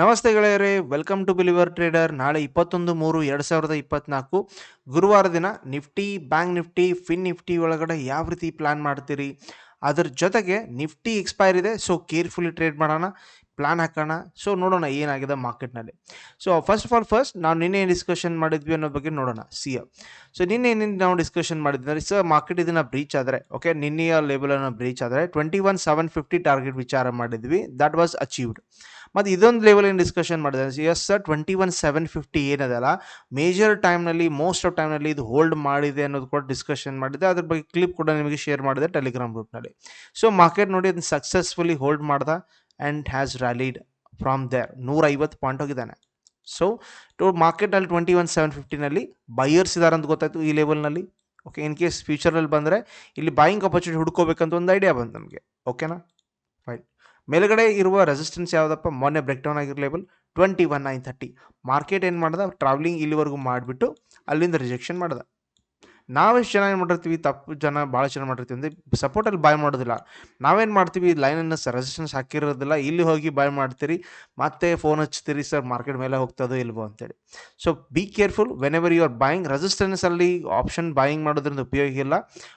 ನಮಸ್ತೆ ಗೆಳೆಯರೇ welcome to believer trader ನಾಳೆ ಇಪ್ಪತ್ತೊಂದು ಮೂರು ಎರಡು ಸಾವಿರದ ಇಪ್ಪತ್ನಾಲ್ಕು. ಗುರುವಾರ ದಿನ Nifty bank Nifty fin Nifty ಒಳಗಡೆ ಯಾವ ರೀತಿ ಪ್ಲ್ಯಾನ್ ಮಾಡ್ತೀರಿ? ಅದ್ರ ಜೊತೆಗೆ ನಿಫ್ಟಿ ಎಕ್ಸ್ಪೈರ್ ಇದೆ ಸೊ ಕೇರ್ಫುಲ್ಲಿ ಟ್ರೇಡ್ ಮಾಡೋಣ ಪ್ಲ್ಯಾನ್ ಹಾಕೋಣ. ಸೊ ನೋಡೋಣ ಏನಾಗಿದೆ ಮಾರ್ಕೆಟ್ನಲ್ಲಿ so first of all first ನಾವು ನಿನ್ನೆ ಏನು ಡಿಸ್ಕಷನ್ ಮಾಡಿದ್ವಿ ಅನ್ನೋ ಬಗ್ಗೆ ನೋಡೋಣ ಸಿ ಎ ಸೊ ನಿನ್ನೆ ಏನೇನು ನಾವು ಡಿಸ್ಕಷನ್ ಮಾಡಿದ್ವಿ ಸರ್ ಮಾರ್ಕೆಟ್ ಇದನ್ನು ಬ್ರೀಚ್ ಆದರೆ ಓಕೆ ನಿನ್ನೆಯ ಲೆವೆಲನ್ನು ಬ್ರೀಚ್ ಆದರೆ twenty one seven fifty target ವಿಚಾರ ಮಾಡಿದ್ವಿ. ದಟ್ ವಾಸ್ ಅಚೀವ್ಡ್ ಮತ್ತು ಇದೊಂದು ಲೆವೆಲ್ ಏನು ಡಿಸ್ಕಷನ್ ಮಾಡಿದೆ yes sir twenty one seven fifty ಏನದಲ್ಲ ಮೇಜರ್ ಟೈಮ್ನಲ್ಲಿ ಮೋಸ್ಟ್ ಆಫ್ ಟೈಮ್ನಲ್ಲಿ ಇದು ಹೋಲ್ಡ್ ಮಾಡಿದೆ ಅನ್ನೋದು ಕೂಡ ಡಿಸ್ಕಷನ್ ಮಾಡಿದೆ. ಅದ್ರ ಬಗ್ಗೆ ಕ್ಲಿಪ್ ಕೂಡ ನಿಮಗೆ ಶೇರ್ ಮಾಡಿದೆ ಟೆಲಿಗ್ರಾಮ್ ಗ್ರೂಪ್ನಲ್ಲಿ ಸೊ ಮಾರ್ಕೆಟ್ ನೋಡಿ ಅದನ್ನ ಸಕ್ಸಸ್ಫುಲಿ ಹೋಲ್ಡ್ ಮಾಡ್ದ and has rallied from there ನೂರ ಐವತ್ತು ಪಾಯಿಂಟ್ ಹೋಗಿದ್ದಾನೆ ಸೊ ಟು ಮಾರ್ಕೆಟಲ್ಲಿ ಟ್ವೆಂಟಿ ಒನ್ ಸೆವೆನ್ ಫಿಫ್ಟಿನಲ್ಲಿ ಬೈಯರ್ಸ್ ಇದ್ದಾರೆ ಅಂತ ಗೊತ್ತಾಯ್ತು ಈ ಲೆವೆಲ್ನಲ್ಲಿ ಓಕೆ ಇನ್ ಕೇಸ್ ಫ್ಯೂಚರಲ್ಲಿ ಬಂದರೆ, ಇಲ್ಲಿ ಬಾಯಿಂಗ್ ಆಪರ್ಚುನಿಟಿ ಹುಡ್ಕೋಬೇಕಂತ ಒಂದು ಐಡಿಯಾ ಬಂತು ನಮಗೆ. ಓಕೆನಾ ಮೇಲ್ಗಡೆ ಇರುವ ರೆಸಿಸ್ಟೆನ್ಸ್ ಯಾವುದಪ್ಪ? ಮೊನ್ನೆ ಬ್ರೇಕ್ ಡೌನ್ ಆಗಿರೋ level twenty one nine thirty market ಏನು ಮಾಡ್ದೆ? ಟ್ರಾವೆಲಿಂಗ್ ಇಲ್ಲಿವರೆಗೂ ಮಾಡಿಬಿಟ್ಟು ಅಲ್ಲಿಂದ ರಿಜೆಕ್ಷನ್ ಮಾಡ್ದೆ. ನಾವೆಷ್ಟು ಜನ ಏನು ಮಾಡಿರ್ತೀವಿ? ತಪ್ಪು ಜನ ಭಾಳ ಚೆನ್ನಾಗಿ ಮಾಡಿರ್ತೀವಿ ಅಂದರೆ ಸಪೋರ್ಟಲ್ಲಿ ಬಾಯ್ ಮಾಡೋದಿಲ್ಲ. ನಾವೇನು ಮಾಡ್ತೀವಿ? ಲೈನನ್ನು ರೆಸಿಸ್ಟೆನ್ಸ್ ಹಾಕಿರೋದಿಲ್ಲ. ಇಲ್ಲಿ ಹೋಗಿ ಬಾಯ್ ಮಾಡ್ತೀರಿ. ಮತ್ತೆ ಫೋನ್ ಹಚ್ತೀರಿ, ಸರ್ ಮಾರ್ಕೆಟ್ ಮೇಲೆ ಹೋಗ್ತದೋ ಇಲ್ವೋ? ಅಂತೇಳಿ. So be careful when ever you are buying ರೆಸಿಸ್ಟೆನ್ಸಲ್ಲಿ option buying ಮಾಡೋದ್ರಿಂದ ಉಪಯೋಗ ಇಲ್ಲ.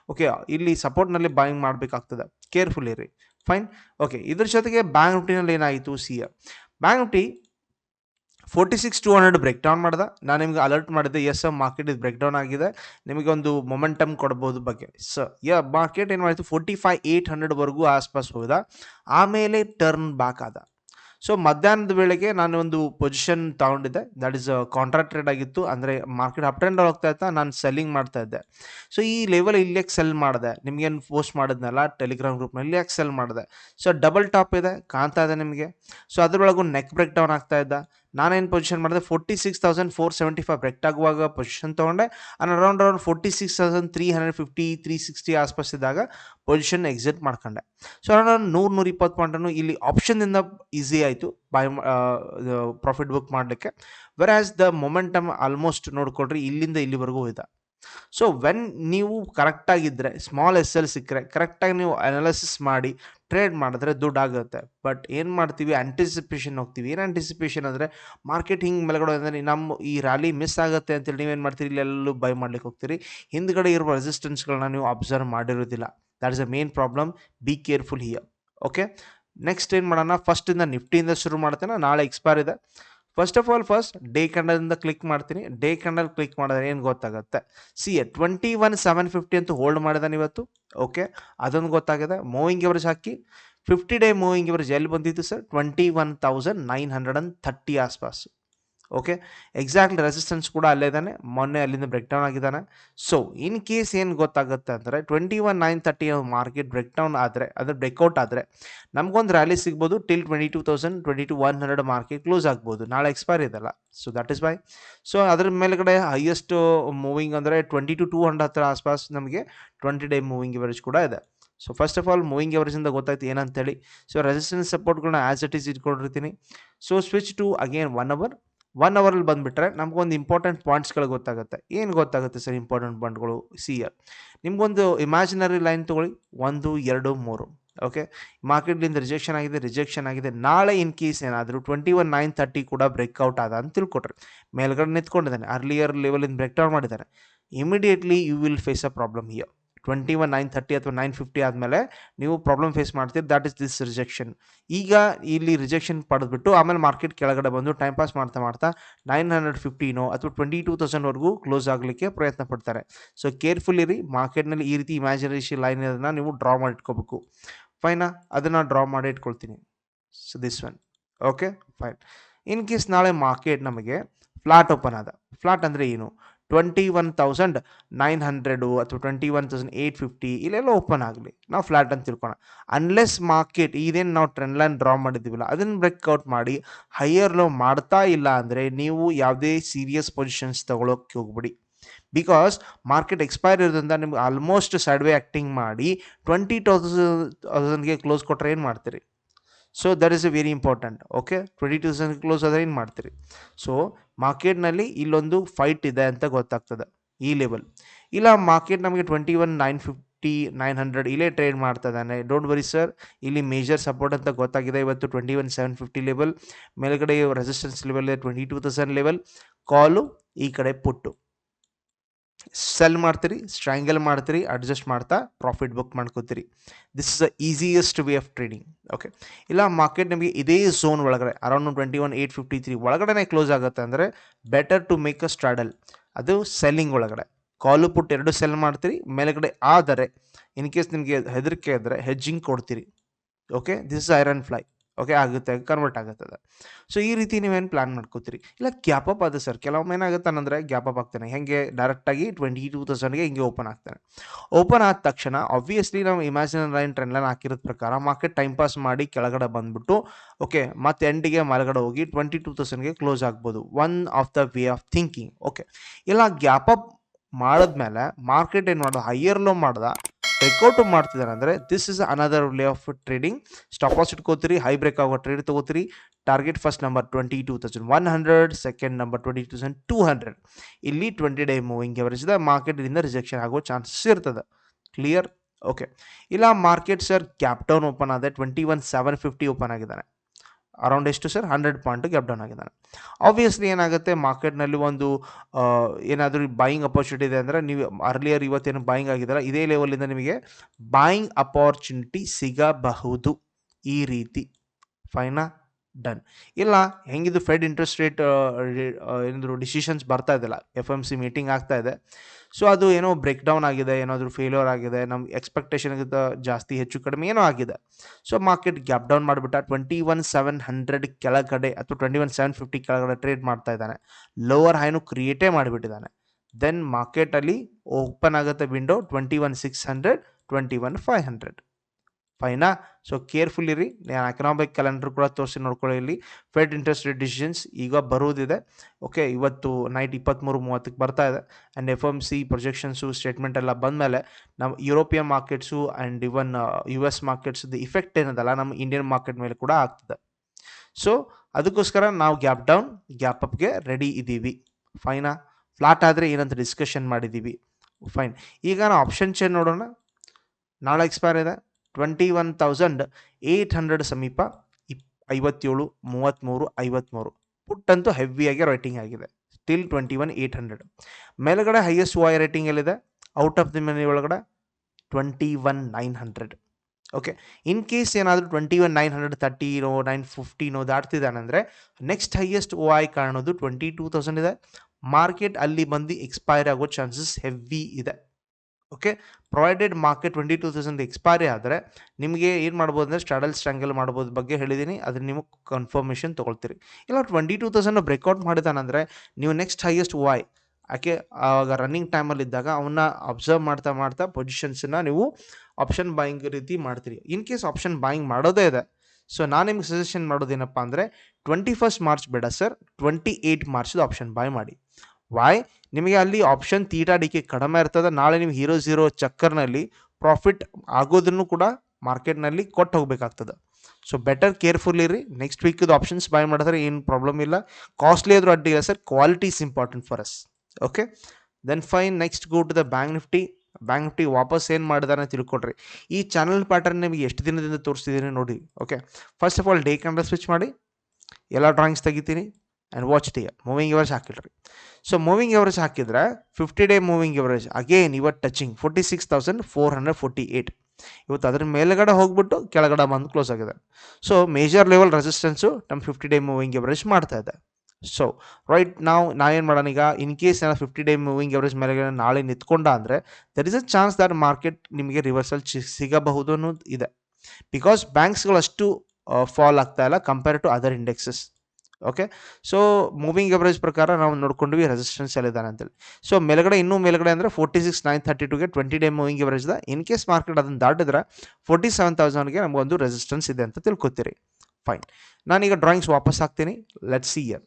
ಓಕೆ ಇಲ್ಲಿ ಸಪೋರ್ಟ್ನಲ್ಲಿ ಬಾಯಿಂಗ್ ಮಾಡಬೇಕಾಗ್ತದೆ. ಕೇರ್ಫುಲ್ ಇರಿ. ಫೈನ್ ಓಕೆ ಇದ್ರ ಜೊತೆಗೆ ಬ್ಯಾಂಕ್ ನಿಫ್ಟಿನಲ್ಲಿ ಏನಾಯಿತು see bank Nifty forty six two hundred break down ಮಾಡ್ದ. ನಾನು ನಿಮಗೆ ಅಲರ್ಟ್ ಮಾಡಿದ್ದೆ ಎಸ್ ಮಾರ್ಕೆಟ್ ಇದು ಬ್ರೇಕ್ ಡೌನ್ ಆಗಿದೆ. ನಿಮಗೆ ಒಂದು ಮೊಮೆಂಟಮ್ ಕೊಡ್ಬೋದು ಬಗ್ಗೆ. ಸ ಯ ಮಾರ್ಕೆಟ್ ಏನು ಮಾಡಿತು? ಫೋರ್ಟಿ ಫೈವ್ ಏಯ್ಟ್ ಹಂಡ್ರೆಡ್ವರೆಗೂ ಆಸ್ಪಾಸ್ ಹೋದ ಆಮೇಲೆ ಟರ್ನ್ ಬ್ಯಾಕ್ ಆದ. ಸೊ ಮಧ್ಯಾಹ್ನದ ವೇಳೆಗೆ ನಾನು ಒಂದು ಪೊಸಿಷನ್ ತಗೊಂಡಿದ್ದೆ. ದಟ್ ಇಸ್ ಕಾಂಟ್ರಾಕ್ಟ್ ಟ್ರೇಡ್ ಆಗಿತ್ತು. ಅಂದರೆ ಮಾರ್ಕೆಟ್ ಅಪ್ ಟ್ರೆಂಡ್ ಹೋಗ್ತಾ ಇತ್ತಾ. ನಾನು ಸೆಲ್ಲಿಂಗ್ ಮಾಡ್ತಾ ಇದ್ದೆ. ಸೊ ಈ ಲೆವೆಲ್ ಇಲ್ಲಿ ಸೆಲ್ ಮಾಡಿದೆ? ನಿಮಗೇನು ಪೋಸ್ಟ್ ಮಾಡಿದ್ನಲ್ಲ? ಟೆಲಿಗ್ರಾಮ್ ಗ್ರೂಪ್ನಲ್ಲಿ ಯಾಕೆ ಸೆಲ್ ಮಾಡಿದೆ? ಸೊ ಡಬಲ್ ಟಾಪ್ ಇದೆ. ಕಾಣ್ತಾ ಇದೆ ನಿಮಗೆ. ಸೊ ಅದರೊಳಗೂ ನೆಕ್ ಬ್ರೇಕ್ ಡೌನ್ ಆಗ್ತಾ ಇದ್ದ. ನಾನೇನು ಪೊಸಿಷನ್ ಮಾಡಿದೆ? Forty six thousand four seventy five Brecht ಆಗುವಾಗ ಪೊಸಿಷನ್ ತೊಗೊಂಡೆ. And around around forty six thousand three hundred fifty three sixty ಆಸ್ಪಾಸ್ ಇದ್ದಾಗ ಪೊಸಿಷನ್ ಎಕ್ಸಿಟ್ ಮಾಡ್ಕೊಂಡೆ. ಸೊ ಅರೌಂಡ್ ನೂರು, ನೂರ ಇಪ್ಪತ್ತು ಪಾಯಿಂಟನ್ನು ಇಲ್ಲಿ ಆಪ್ಷನ್ನಿಂದ ಈಸಿ ಆಯಿತು. ಬೈ ಪ್ರಾಫಿಟ್ ಬುಕ್ ಮಾಡಲಿಕ್ಕೆ. Whereas the momentum almost ನೋಡ್ಕೊಳ್ರಿ, ಇಲ್ಲಿಂದ ಇಲ್ಲಿವರೆಗೂ ಇದೆ ಸೊ ವೆನ್ ನೀವು ಕರೆಕ್ಟಾಗಿದ್ದರೆ ಸ್ಮಾಲ್ ಎಸ್ ಎಲ್ ಸಿಕ್ಕರೆ ಕರೆಕ್ಟಾಗಿ ನೀವು ಅನಾಲಿಸಿಸ್ ಮಾಡಿ ಟ್ರೇಡ್ ಮಾಡಿದ್ರೆ ದುಡ್ಡು ಆಗುತ್ತೆ. ಬಟ್ ಏನು ಮಾಡ್ತೀವಿ? ಆ್ಯಂಟಿಸಿಪೇಷನ್ ಹೋಗ್ತೀವಿ. ಏನು ಆ್ಯಂಟಿಸಿಪೇಷನ್ ಅಂದರೆ ಮಾರ್ಕೆಟ್ ಹಿಂಗೆ ಮೇಲ್ಗಡೆ ಅಂದರೆ ನಮ್ಮ ಈ ರ್ಯಾಲಿ ಮಿಸ್ ಆಗುತ್ತೆ ಅಂತೇಳಿ ನೀವೇನು ಮಾಡ್ತೀರಿ? ಇಲ್ಲೆಲ್ಲೂ ಬೈ ಮಾಡ್ಲಿಕ್ಕೆ ಹೋಗ್ತೀರಿ. ಹಿಂದ್ಗಡೆ ಇರುವ ರೆಸಿಸ್ಟೆನ್ಸ್ಗಳನ್ನ ನೀವು observe ಮಾಡಿರೋದಿಲ್ಲ. That is a main problem be careful here okay next ಏನು ಮಾಡೋಣ? ಫಸ್ಟಿಂದ ನಿಫ್ಟಿಯಿಂದ ಶುರು ಮಾಡ್ತೇನೆ ನಾಳೆ ಎಕ್ಸ್ಪೈರ್ ಇದೆ. First of all first day ಕ್ಯಾಂಡಲಿಂದ click ಮಾಡ್ತೀನಿ ಡೇ ಕ್ಯಾಂಡಲ್ ಕ್ಲಿಕ್ ಮಾಡಿದ್ರೆ ಏನು ಗೊತ್ತಾಗುತ್ತೆ see twenty one seven fifty ಅಂತ ಹೋಲ್ಡ್ ಮಾಡಿದಾನೆ ಇವತ್ತು ಓಕೆ ಅದೊಂದು ಗೊತ್ತಾಗಿದೆ ಮೂವಿಂಗ್ ಎವರೇಜ್ ಹಾಕಿ ಫಿಫ್ಟಿ ಡೇ ಮೂವಿಂಗ್ ಎವರೇಜ್ ಎಲ್ಲಿ ಬಂದಿತ್ತು sir twenty one thousand nine hundred okay exactly resistance ಕೂಡ ಅಲ್ಲೇ ಇದ್ದಾನೆ. ಮೊನ್ನೆ ಅಲ್ಲಿಂದ ಬ್ರೇಕ್ ಡೌನ್ ಆಗಿದ್ದಾನೆ. ಸೊ ಇನ್ ಕೇಸ್ ಏನು ಗೊತ್ತಾಗುತ್ತೆ ಅಂದರೆ twenty one nine thirty market break down ಆದರೆ ಅಂದರೆ ಬ್ರೇಕ್ಔಟ್ ಆದರೆ ನಮಗೊಂದು ರ್ಯಾಲಿ ಸಿಗ್ಬೋದು till twenty two thousand twenty two one hundred market close ಆಗ್ಬೋದು. ನಾಳೆ ಎಕ್ಸ್ಪೈರ್ ಇದೆಲ್ಲ. So that is by so ಅದ್ರ ಮೇಲ್ಗಡೆ ಹೈಯೆಸ್ಟ್ ಮೂವಿಂಗ್ ಅಂದರೆ ಟ್ವೆಂಟಿ ಟು ಟೂ ಹಂಡ್ರೆಡ್ ಹತ್ರ ಆಸ್ಪಾಸ್ ನಮಗೆ ಟ್ವೆಂಟಿ ಡೇ ಮೂವಿಂಗ್ ಎವರೇಜ್ ಕೂಡ ಇದೆ. So first of all moving ಎವರೇಜಿಂದ ಗೊತ್ತಾಯ್ತು ಏನಂತೇಳಿ. ಸೊ ರೆಸಿಸ್ಟೆನ್ಸ್ ಸಪೋರ್ಟ್ಗಳನ್ನ as it is ಇಟ್ಕೊಂಡಿರ್ತೀನಿ. So switch to again one hour one ಅವರಲ್ಲಿ ಬಂದುಬಿಟ್ರೆ ನಮಗೊಂದು ಇಂಪಾರ್ಟೆಂಟ್ ಪಾಯಿಂಟ್ಸ್ಗಳು ಗೊತ್ತಾಗುತ್ತೆ. ಏನು ಗೊತ್ತಾಗುತ್ತೆ ಸರ್ ಇಂಪಾರ್ಟೆಂಟ್ ಪಾಯಿಂಟ್ಗಳು ಸಿ ಎಲ್ ನಿಮಗೊಂದು ಇಮ್ಯಾಜಿನರಿ ಲೈನ್ ತೊಗೊಳ್ಳಿ. ಒಂದು, ಎರಡು, ಮೂರು. ಓಕೆ ಮಾರ್ಕೆಟ್ಲಿಂದ ರಿಜೆಕ್ಷನ್ ಆಗಿದೆ ರಿಜೆಕ್ಷನ್ ಆಗಿದೆ. ನಾಳೆ ಇನ್ ಕೇಸ್ ಏನಾದರೂ ಟ್ವೆಂಟಿ ಒನ್ ನೈನ್ ತರ್ಟಿ ಕೂಡ ಬ್ರೇಕ್ಔಟ್ ಆದ ಅಂತ ತಿಳ್ಕೊಟ್ರೆ. ಮೇಲ್ಗಡೆ ನಿಂತ್ಕೊಂಡಿದ್ದಾನೆ. ಅರ್ಲಿಯರ್ ಲೆವೆಲಿಂದ ಬ್ರೇಕ್ ಡೌನ್ ಮಾಡಿದ್ದಾನೆ. Immediately you will face a problem here twenty one nine thirty ಅಥವಾ ನೈನ್ ಫಿಫ್ಟಿ ಆದಮೇಲೆ ನೀವು ಪ್ರಾಬ್ಲಮ್ ಫೇಸ್ ಮಾಡ್ತೀರಿ. ದ್ಯಾಟ್ ಇಸ್ ದಿಸ್ ರಿಜೆಕ್ಷನ್ ಈಗ ಇಲ್ಲಿ ರಿಜೆಕ್ಷನ್ ಪಡೆದ್ಬಿಟ್ಟು ಆಮೇಲೆ ಮಾರ್ಕೆಟ್ ಕೆಳಗಡೆ ಬಂದು ಟೈಮ್ ಪಾಸ್ ಮಾಡ್ತಾ ಮಾಡ್ತಾ ನೈನ್ ಹಂಡ್ರೆಡ್ ಫಿಫ್ಟಿನೋ ಅಥವಾ ಟ್ವೆಂಟಿ ಟೂ ತೌಸಂಡ್ವರೆಗೂ ಕ್ಲೋಸ್ ಆಗಲಿಕ್ಕೆ ಪ್ರಯತ್ನ ಪಡ್ತಾರೆ. ಸೊ ಕೇರ್ಫುಲ್ ಇರಿ. ಮಾರ್ಕೆಟ್ನಲ್ಲಿ ಈ ರೀತಿ ಇಮ್ಯಾಜಿನೇಷನ್ ಲೈನ್ ಇರೋದನ್ನ ನೀವು ಡ್ರಾ ಮಾಡಿ ಇಟ್ಕೋಬೇಕು. ಫೈನಾ ಅದನ್ನು ಡ್ರಾ ಮಾಡಿ ಇಟ್ಕೊಳ್ತೀನಿ. So this one okay fine in case ನಾಳೆ ಮಾರ್ಕೆಟ್ ನಮಗೆ ಫ್ಲಾಟ್ ಓಪನ್ ಆದ. ಫ್ಲಾಟ್ ಅಂದರೆ ಏನು? Twenty one thousand nine hundred ಅಥವಾ twenty one thousand eight fifty ಇಲ್ಲೆಲ್ಲ ಓಪನ್ ಆಗಲಿ. ನಾವು ಫ್ಲಾಟ್ ಅಂತ ತಿಳ್ಕೊಳ ಅನ್ಲೆಸ್ ಮಾರ್ಕೆಟ್ ಇದೇನು ನಾವು ಟ್ರೆಂಡ್ ಲೈನ್ ಡ್ರಾ ಮಾಡಿದ್ದೀವಿಲ್ಲ, ಅದನ್ನು ಬ್ರೇಕ್ಔಟ್ ಮಾಡಿ ಹೈಯರ್ ಲೋ ಮಾಡ್ತಾ ಇಲ್ಲ ಅಂದರೆ ನೀವು ಯಾವುದೇ ಸೀರಿಯಸ್ ಪೊಸಿಷನ್ಸ್ ತೊಗೊಳೋಕ್ಕೆ ಹೋಗ್ಬಿಡಿ. ಬಿಕಾಸ್ ಮಾರ್ಕೆಟ್ ಎಕ್ಸ್ಪೈರ್ ಇರೋದ್ರಿಂದ ನಿಮ್ಗೆ ಆಲ್ಮೋಸ್ಟ್ ಸೈಡ್ವೇ ಆ್ಯಕ್ಟಿಂಗ್ ಮಾಡಿ ಟ್ವೆಂಟಿ ತೌಸಂಡ್ ತೌಸಂಡ್ಗೆ ಕ್ಲೋಸ್ ಕೊಟ್ಟರೆ ಏನು ಮಾಡ್ತೀರಿ? So that is a very important okay twenty two thousand close ಆದರೆ ಏನು ಮಾಡ್ತೀರಿ? ಸೊ ಮಾರ್ಕೆಟ್ನಲ್ಲಿ ಇಲ್ಲೊಂದು ಫೈಟ್ ಇದೆ ಅಂತ ಗೊತ್ತಾಗ್ತದೆ ಈ ಲೆವೆಲ್ ಇಲ್ಲ ಮಾರ್ಕೆಟ್ ನಮಗೆ twenty one nine fifty nine hundred ಇಲ್ಲೇ ಟ್ರೇಡ್ ಮಾಡ್ತಾ ಇದ್ದಾನೆ ಡೋಂಟ್ ವರಿ ಸರ್ ಇಲ್ಲಿ ಮೇಜರ್ ಸಪೋರ್ಟ್ ಅಂತ ಗೊತ್ತಾಗಿದೆ. ಇವತ್ತು twenty one seven fifty level ಮೇಲ್ಗಡೆ resistance level twenty two thousand level call ಈ ಕಡೆ ಪುಟ್ಟು. ಸೆಲ್ ಮಾಡ್ತೀರಿ ಸ್ಟ್ರ್ಯಾಂಗಲ್ ಮಾಡ್ತೀರಿ ಅಡ್ಜಸ್ಟ್ ಮಾಡ್ತಾ ಪ್ರಾಫಿಟ್ ಬುಕ್ ಮಾಡ್ಕೋತೀರಿ. This is the easiest way of trading okay ಇಲ್ಲ ಮಾರ್ಕೆಟ್ ನಿಮಗೆ ಇದೇ ಝೋನ್ ಒಳಗಡೆ around twenty one eight fifty three ಒಳಗಡೆ ಕ್ಲೋಸ್ ಆಗುತ್ತೆ ಅಂದರೆ better to make a straddle ಅದು ಸೆಲ್ಲಿಂಗ್ ಒಳಗಡೆ. ಕಾಲು ಪುಟ್ ಎರಡು ಸೆಲ್ ಮಾಡ್ತೀರಿ, ಮೇಲುಗಡೆ ಆದರೆ ಇನ್ ಕೇಸ್ ನಿಮಗೆ ಹೆದರಿಕೆ ಆದರೆ ಹೆಜ್ಜಿಂಗ್ ಕೊಡ್ತೀರಿ okay this is iron fly okay ಆಗುತ್ತೆ ಕನ್ವರ್ಟ್ ಆಗುತ್ತದೆ. ಸೊ ಈ ರೀತಿ ನೀವೇನು ಪ್ಲಾನ್ ಮಾಡ್ಕೋತೀರಿ? ಇಲ್ಲ ಗ್ಯಾಪ್ ಅಪ್ ಅದು ಸರ್ ಕೆಲವೊಮ್ಮೆ ಏನಾಗುತ್ತಾನಂದ್ರೆ ಗ್ಯಾಪ್ ಅಪ್ ಆಗ್ತಾನೆ. ಹೆಂಗೆ? ಡೈರೆಕ್ಟಾಗಿ ಟ್ವೆಂಟಿ ಟೂ ತೌಸಂಡ್ಗೆ ಹಿಂಗೆ ಓಪನ್ ಆಗ್ತಾನೆ. ಓಪನ್ ಆದ ತಕ್ಷಣ ಆಬ್ವಿಯಸ್ಲಿ ನಾವು ಇಮ್ಯಾಜಿನರಿ ಲೈನ್ ಟ್ರೆಂಡ್ ಲೈನ್ ಹಾಕಿರೋದ ಪ್ರಕಾರ ಮಾರ್ಕೆಟ್ ಟೈಮ್ ಪಾಸ್ ಮಾಡಿ ಕೆಳಗಡೆ ಬಂದ್ಬಿಟ್ಟು ಓಕೆ ಮತ್ತೆ ಎಂಡಿಗೆ ಮರಗಡೆ ಹೋಗಿ ಟ್ವೆಂಟಿ ಟೂ ತೌಸಂಡ್ಗೆ ಕ್ಲೋಸ್ ಆಗ್ಬೋದು. One of the way of thinking okay ಇಲ್ಲ ಗ್ಯಾಪ್ ಅಪ್ ಮಾಡಿದ್ಮೇಲೆ ಮಾರ್ಕೆಟ್ ಏನು ಮಾಡೋದು? ಹೈಯರ್ ಲೋ ಮಾಡ್ದ. ಟೇಕ್ಔಟ್ ಮಾಡ್ತಿದ್ದಾರೆ ಅಂದರೆ this is another way of trading stop loss ಇಟ್ಕೋತೀರಿ high break ಆಗೋ trade ತಗೋತೀರಿ. Target first number twenty two thousand one hundred second number twenty two thousand two hundred ಇಲ್ಲಿ twenty day moving average market ಮಾರ್ಕೆಟಿಂದ rejection ಆಗೋ chances ಇರ್ತದೆ. Clear okay ಇಲ್ಲ market sir gap down open ಆದರೆ twenty one seven fifty open ಆಗಿದ್ದಾನೆ. Around ಎಷ್ಟು sir? Hundred point gap down ಆಗಿದ್ದಾನೆ. Obviously ಏನಾಗುತ್ತೆ? ಮಾರ್ಕೆಟ್ನಲ್ಲಿ ಒಂದು ಏನಾದರೂ ಬಾಯಿಂಗ್ ಅಪರ್ಚುನಿಟಿ ಇದೆ ಅಂದರೆ ನೀವು ಅರ್ಲಿಯರ್ ಇವತ್ತೇನು ಬಾಯಿಂಗ್ ಆಗಿದೆಯಲ್ಲ ಇದೇ ಲೆವೆಲಿಂದ ನಿಮಗೆ ಬಾಯಿಂಗ್ ಅಪಾರ್ಚುನಿಟಿ ಸಿಗಬಹುದು ಈ ರೀತಿ. ಫೈನಾ ಡನ್ ಇಲ್ಲ, ಹೆಂಗಿದು ಫೆಡ್ ಇಂಟ್ರೆಸ್ಟ್ ರೇಟ್ ಏನಾದರೂ ಡಿಸಿಷನ್ಸ್ ಬರ್ತಾ ಇದ್ದಿಲ್ಲ ಎಫ್ ಎಂ ಸಿ ಮೀಟಿಂಗ್ ಆಗ್ತಾ ಇದೆ. ಸೊ ಅದು ಏನೋ ಬ್ರೇಕ್ ಡೌನ್ ಆಗಿದೆ, ಏನಾದರೂ ಫೇಲ್ಯೂರ್ ಆಗಿದೆ ನಮ್ಮ ಎಕ್ಸ್ಪೆಕ್ಟೇಷನ್ಗಿಂತ ಜಾಸ್ತಿ ಹೆಚ್ಚು ಕಡಿಮೆ ಏನೋ ಆಗಿದೆ. ಸೊ ಮಾರ್ಕೆಟ್ ಗ್ಯಾಪ್ ಡೌನ್ ಮಾಡಿಬಿಟ್ಟ ಟ್ವೆಂಟಿ ಒನ್ ಸೆವೆನ್ ಹಂಡ್ರೆಡ್ ಕೆಳಗಡೆ ಅಥವಾ ಟ್ವೆಂಟಿ ಒನ್ ಸೆವೆನ್ ಫಿಫ್ಟಿ ಕೆಳಗಡೆ ಟ್ರೇಡ್ ಮಾಡ್ತಾ ಇದ್ದಾನೆ. ಲೋವರ್ ಹೈನು ಕ್ರಿಯೇಟೇ ಮಾಡಿಬಿಟ್ಟಿದ್ದಾನೆ. ದೆನ್ ಮಾರ್ಕೆಟಲ್ಲಿ ಓಪನ್ ಆಗುತ್ತೆ window twenty one six hundred twenty one five hundred ಫೈನಾ so careful ಇರಿ. ನಾನು ಎಕನಾಮಿಕ್ ಕ್ಯಾಲೆಂಡರ್ ಕೂಡ ತೋರಿಸಿ ನೋಡ್ಕೊಳ್ಳಿ ಇಲ್ಲಿ. ಫೆಡ್ ಇಂಟ್ರೆಸ್ಟ್ ರೇಟ್ ಡಿಸಿಷನ್ಸ್ ಈಗ ಬರೋದಿದೆ. ಓಕೆ ಇವತ್ತು ನೈಟ್ ಇಪ್ಪತ್ತ್ಮೂರು ಮೂವತ್ತಕ್ಕೆ ಬರ್ತಾ ಇದೆ. And F M C projections statement ಎಲ್ಲ ಬಂದಮೇಲೆ ನಮ್ಮ European markets and even U S ಮಾರ್ಕೆಟ್ಸ್ದು effect ಏನದಲ್ಲ ನಮ್ಮ ಇಂಡಿಯನ್ ಮಾರ್ಕೆಟ್ ಮೇಲೆ ಕೂಡ ಆಗ್ತದೆ. ಸೊ ಅದಕ್ಕೋಸ್ಕರ ನಾವು ಗ್ಯಾಪ್ ಡೌನ್ ಗ್ಯಾಪ್ ಅಪ್ಗೆ ರೆಡಿ ಇದ್ದೀವಿ. ಫೈನಾ ಫ್ಲಾಟ್ ಆದರೆ ಏನಂತ ಡಿಸ್ಕಷನ್ ಮಾಡಿದ್ದೀವಿ. ಫೈನ್ ಈಗ ನಾವು ಆಪ್ಷನ್ ಚೇನ್ ನೋಡೋಣ. ನಾಳೆ ಎಕ್ಸ್ಪೈರ್ ಇದೆ. Twenty one thousand eight hundred ಸಮೀಪ ಇಪ್, ಐವತ್ತೇಳು ಮೂವತ್ತ್ಮೂರು ಐವತ್ತ್ಮೂರು ಪುಟ್ಟಂತೂ ಹೆವಿಯಾಗಿ ರೈಟಿಂಗ್ ಆಗಿದೆ. Still twenty one eight hundred ಮೇಲುಗಡೆ ಹೈಯೆಸ್ಟ್ ವಾಯ್ ರೇಟಿಂಗ್ ಎಲ್ಲಿದೆ? ಔಟ್ ಆಫ್ ದಿ ಮನಿ ಒಳಗಡೆ twenty one nine hundred okay in case ಏನಾದರೂ ಟ್ವೆಂಟಿ ಒನ್ ನೈನ್ ಹಂಡ್ರೆಡ್ ತರ್ಟಿನೋ ನೈನ್ ಫಿಫ್ಟಿನೋ ದಾಟ್ತಿದ್ದಾನಂದರೆ ನೆಕ್ಸ್ಟ್ ಹೈಯೆಸ್ಟ್ ಓ ಐ ಕಾಣೋದು ಟ್ವೆಂಟಿ ಟೂ ತೌಸಂಡ್ ಇದೆ. ಮಾರ್ಕೆಟ್ ಅಲ್ಲಿ ಬಂದು ಎಕ್ಸ್ಪೈರ್ ಆಗೋ ಚಾನ್ಸಸ್ ಹೆವಿ ಇದೆ. Okay? Provided market twenty two thousand expiry ಆದರೆ ನಿಮಗೆ ಏನು ಮಾಡ್ಬೋದು ಅಂದರೆ ಸ್ಟ್ರಾಡಲ್ ಸ್ಟ್ರ್ಯಾಂಗಲ್ ಮಾಡ್ಬೋದು ಬಗ್ಗೆ ಹೇಳಿದ್ದೀನಿ ಅದ್ರ ನೀವು ಕನ್ಫರ್ಮೇಷನ್ ತೊಗೊಳ್ತೀರಿ. ಇಲ್ಲ ಟ್ವೆಂಟಿ ಟೂ ತೌಸಂಡ್ ಬ್ರೇಕ್ಔಟ್ ಮಾಡಿದಾನಂದರೆ ನೀವು ನೆಕ್ಸ್ಟ್ ಹೈಯೆಸ್ಟ್ ವಾಯ್ ಯಾಕೆ? ಆವಾಗ ರನ್ನಿಂಗ್ ಟೈಮಲ್ಲಿದ್ದಾಗ ಅವನ್ನ ಅಬ್ಸರ್ವ್ ಮಾಡ್ತಾ ಮಾಡ್ತಾ ಪೊಸಿಷನ್ಸನ್ನ ನೀವು ಆಪ್ಷನ್ ಬಾಯಿಂಗ್ ರೀತಿ ಮಾಡ್ತೀರಿ. ಇನ್ ಕೇಸ್ ಆಪ್ಷನ್ ಬಾಯಿಂಗ್ ಮಾಡೋದೇ ಇದೆ ಸೊ ನಾನು ನಿಮ್ಗೆ ಸಜೆಷನ್ ಮಾಡೋದೇನಪ್ಪ ಅಂದರೆ ಟ್ವೆಂಟಿ ಫಸ್ಟ್ ಮಾರ್ಚ್ ಬೇಡ ಸರ್ ಟ್ವೆಂಟಿ ಏಯ್ಟ್ ಮಾರ್ಚ್ದು ಆಪ್ಷನ್ ಬಾಯ್ ಮಾಡಿ. ವಾಯ್ ನಿಮಗೆ ಅಲ್ಲಿ ಆಪ್ಷನ್ ತೀಟಾ ಡಿಕೆ ಕಡಿಮೆ ಇರ್ತದೆ. ನಾಳೆ ನಿಮ್ಗೆ ಹೀರೋ ಝೀರೋ ಚಕ್ಕರ್ನಲ್ಲಿ ಪ್ರಾಫಿಟ್ ಆಗೋದನ್ನು ಕೂಡ ಮಾರ್ಕೆಟ್ನಲ್ಲಿ ಕೊಟ್ಟು ಹೋಗಬೇಕಾಗ್ತದೆ. ಸೊ ಬೆಟರ್ ಕೇರ್ಫುಲ್ ಇರಿ. ನೆಕ್ಸ್ಟ್ ವೀಕ್ದು ಆಪ್ಷನ್ಸ್ ಬೈ ಮಾಡಿದ್ರೆ ಏನು ಪ್ರಾಬ್ಲಮ್ ಇಲ್ಲ. ಕಾಸ್ಟ್ಲಿ ಆದರೂ ಅಡ್ಡಿಲ್ಲ sir quality is important for us okay then fine next go to the bank Nifty bank Nifty ವಾಪಸ್ ಏನು ಮಾಡಿದಾರೆ ತಿಳ್ಕೊಡ್ರಿ ಈ ಚಾನಲ್ ಪ್ಯಾಟರ್ನ್ ನಿಮಗೆ ಎಷ್ಟು ದಿನದಿಂದ ತೋರಿಸ್ತಿದ್ದೀನಿ ನೋಡಿ. Okay first of all day candle switch ಮಾಡಿ. ಎಲ್ಲ ಡ್ರಾಯಿಂಗ್ಸ್ ತೆಗಿತೀನಿ. And watch the moving average ಹಾಕಿಡ್ರಿ so moving average ಹಾಕಿದ್ರೆ fifty day moving average again ಇವತ್ತು touching forty six thousand four hundred forty eight ಇವತ್ತು ಅದ್ರ ಮೇಲ್ಗಡೆ ಹೋಗ್ಬಿಟ್ಟು ಕೆಳಗಡೆ ಬಂದು ಕ್ಲೋಸ್ ಆಗಿದೆ. ಸೊ ಮೇಜರ್ ಲೆವೆಲ್ ರೆಸಿಸ್ಟೆನ್ಸು ನಮ್ಮ ಫಿಫ್ಟಿ ಡೇ ಮೂವಿಂಗ್ ಎವರೇಜ್ ಮಾಡ್ತಾ ಇದೆ. ಸೊ ರೈಟ್ ನಾವು ನಾವೇನು ಮಾಡೋಣ ಈಗ? ಇನ್ ಕೇಸ್ ಏನೋ ಫಿಫ್ಟಿ ಡೇ ಮೂವಿಂಗ್ ಎವರೇಜ್ ಮೇಲೆ ನಾಳೆ ನಿಂತ್ಕೊಂಡ ಅಂದರೆ there is a chance that market ನಿಮಗೆ ರಿವರ್ಸಲ್ ಸಿಗಬಹುದು ಅನ್ನೋದು ಇದೆ. ಬಿಕಾಸ್ ಬ್ಯಾಂಕ್ಸ್ಗಳಷ್ಟು ಫಾಲ್ ಆಗ್ತಾ ಇಲ್ಲ compare to other indexes okay so moving average ಪ್ರಕಾರ ನಾವು ನೋಡ್ಕೊಂಡ್ವಿ ರೆಸಿಸ್ಟೆನ್ಸ್ ಎಲ್ಲಿದ್ದಾನೆ ಅಂತೇಳಿ. ಸೊ ಮೇಲ್ಗಡೆ ಇನ್ನೂ ಮೇಲ್ಗಡೆ ಅಂದರೆ ಫೋರ್ಟಿ ಸಿಕ್ಸ್ ನೈನ್ ತರ್ಟಿ ಟುಗೆ ಟ್ವೆಂಟಿ ಡೇ ಮೂವಿಂಗ್ ಎವರೇಜ್ ದ. ಇನ್ ಕೇಸ್ ಮಾರ್ಕೆಟ್ ಅದನ್ನು ದಾಟಿದ್ರೆ ಫೋರ್ಟಿ ಸೆವೆನ್ ತೌಸಂಡ್ಗೆ ನಮಗೊಂದು ರೆಸಿಸ್ಟೆನ್ಸ್ ಇದೆ ಅಂತ ತಿಳ್ಕೊತೀರಿ. ಫೈನ್ ನಾನೀಗ ಡ್ರಾಯಿಂಗ್ಸ್ ವಾಪಸ್ ಹಾಕ್ತೀನಿ. ಲೆಟ್ ಸಿ ಇಯರ್